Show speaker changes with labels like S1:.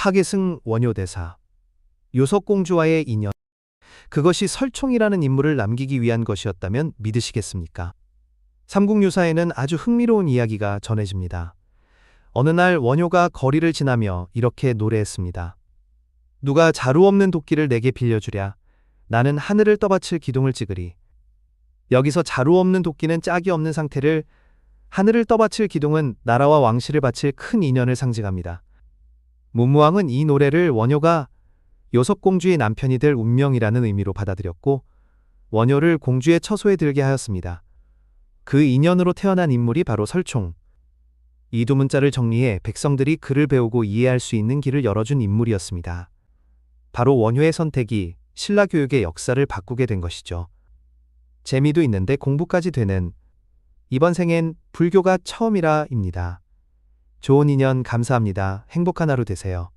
S1: 파계승 원효대사. 요석공주와의 인연. 그것이 설총이라는 인물을 남기기 위한 것이었다면 믿으시겠습니까? 삼국유사에는 아주 흥미로운 이야기가 전해집니다. 어느 날 원효가 거리를 지나며 이렇게 노래했습니다. 누가 자루 없는 도끼를 내게 빌려주랴. 나는 하늘을 떠받칠 기둥을 찍으리. 여기서 자루 없는 도끼는 짝이 없는 상태를 하늘을 떠받칠 기둥은 나라와 왕실을 바칠 큰 인연을 상징합니다. 문무왕은 이 노래를 원효가 요석공주의 남편이 될 운명이라는 의미로 받아들였고 원효를 공주의 처소에 들게 하였습니다. 그 인연으로 태어난 인물이 바로 설총. 이 두 문자를 정리해 백성들이 글을 배우고 이해할 수 있는 길을 열어준 인물이었습니다. 바로 원효의 선택이 신라 교육의 역사를 바꾸게 된 것이죠. 재미도 있는데 공부까지 되는 이번 생엔 불교가 처음이라입니다. 좋은 인연 감사합니다. 행복한 하루 되세요.